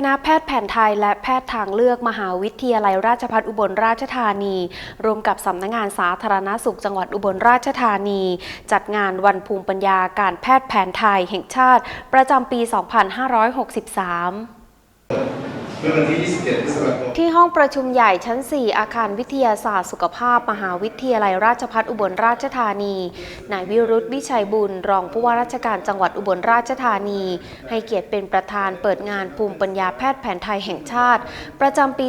คณะแพทย์แผนไทยและแพทย์ทางเลือกมหาวิทยาลัยราชภัฏอุบลราชธานีร่วมกับสำนักงงานสาธารณสุขจังหวัดอุบลราชธานี จัดงานวันภูมิปัญญาการแพทย์แผนไทยแห่งชาติ ประจำปี 2563 เมื่อวันที่ 27 พฤษภาคม ที่ห้องประชุมใหญ่ชั้น 4 อาคารวิทยาศาสตร์สุขภาพ มหาวิทยาลัยราชภัฏอุบลราชธานี นายวิรุธวิชัยบุญ รองผู้ว่าราชการจังหวัดอุบลราชธานี ให้เกียรติเป็นประธานเปิดงานภูมิปัญญาแพทย์แผนไทยแห่งชาติ ประจำปี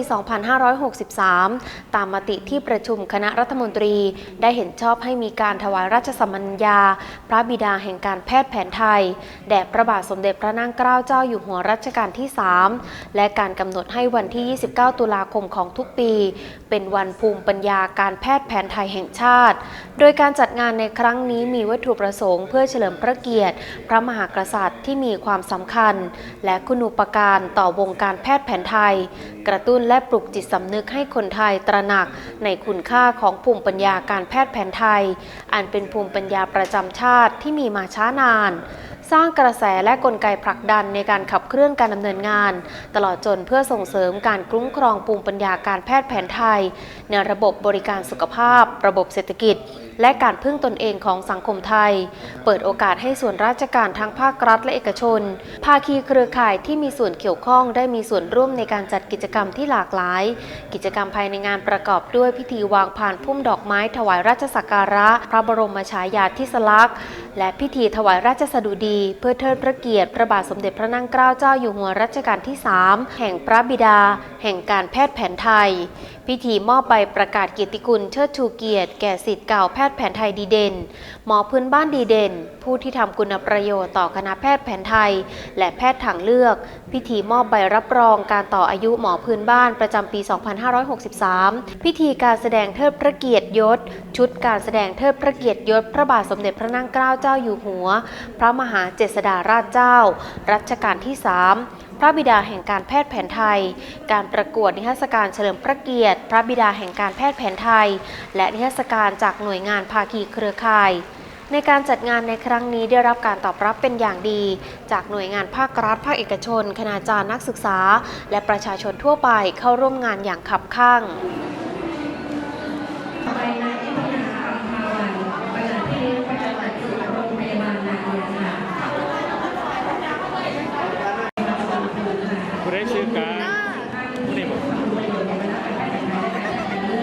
2563 ตามมติที่ประชุมคณะรัฐมนตรี ได้เห็นชอบให้มีการถวายราชสมัญญา พระบิดาแห่งการแพทย์แผนไทย แด่พระบาทสมเด็จพระนั่งเกล้าเจ้าอยู่หัวรัชกาลที่ 3 และการกำหนดให้วันที่ 29 ตุลาคมของทุกปี เป็นวันภูมิปัญญาการแพทย์แผนไทยแห่งชาติ โดยการจัดงานในครั้งนี้มีวัตถุประสงค์เพื่อเฉลิมพระเกียรติ พระมหากษัตริย์ที่มีความสำคัญ และคุณูปการต่อวงการแพทย์แผนไทย กระตุ้นและปลุกจิตสำนึกให้คนไทยตระหนักในคุณค่าของภูมิปัญญาการแพทย์แผนไทย อันเป็นภูมิปัญญาประจำชาติที่มีมาช้านาน สร้างกระแสและกลไกผลักดันในการขับเคลื่อนการดำเนินงาน ตลอดจนเพื่อส่งเสริมการคุ้มครองภูมิปัญญาการแพทย์แผนไทย ในระบบบริการสุขภาพ ระบบเศรษฐกิจ และการพึ่งตนเองของสังคมไทย เปิดโอกาสให้ส่วนราชการทั้งภาครัฐและเอกชน ภาคีเครือข่ายที่มีส่วนเกี่ยวข้องได้มีส่วนร่วมในการจัดกิจกรรมที่หลากหลาย กิจกรรมภายในงานประกอบด้วยพิธีวางผ่านพุ่มดอกไม้ถวายราชสักการะ พระบรมฉายาธิสลักษณ์ และพิธีถวายราชสดุดี เพื่อเทิดพระเกียรติพระบาทสมเด็จพระนั่งเกล้าเจ้าอยู่หัวรัชกาลที่ 3 แห่งพระบิดา แห่งการแพทย์แผนไทย พิธีมอบใบประกาศเกียรติคุณเชิดชูเกียรติแก่สิทธิ์เก่าแพททย์แผนไทยดีเด่น หมอพื้นบ้านดีเด่น ผู้ที่ทำคุณประโยชน์ต่อคณะแพทย์แผนไทย และแพทย์ทางเลือก พิธีมอบใบรับรองการต่ออายุหมอพื้นบ้านประจำปี 2563 พิธีการแสดงเทิดพระเกียรติยศ ชุดการแสดงเทิดพระเกียรติยศ พระบาทสมเด็จพระนั่งเกล้าเจ้าอยู่หัว พระมหาเจษฎาราชเจ้า รัชกาลที่ 3 พระบิดาแห่งการแพทย์แผนไทย การประกวดนิทรรศการเฉลิมพระเกียรติ พระบิดาแห่งการแพทย์แผนไทย และนิทรรศการจากหน่วยงานภาคีเครือข่าย ในการจัดงานในครั้งนี้ได้รับการตอบรับเป็นอย่างดี จากหน่วยงานภาครัฐ ภาคเอกชน คณาจารย์นักศึกษา และประชาชนทั่วไปเข้าร่วมงานอย่างขับข้าง por aí.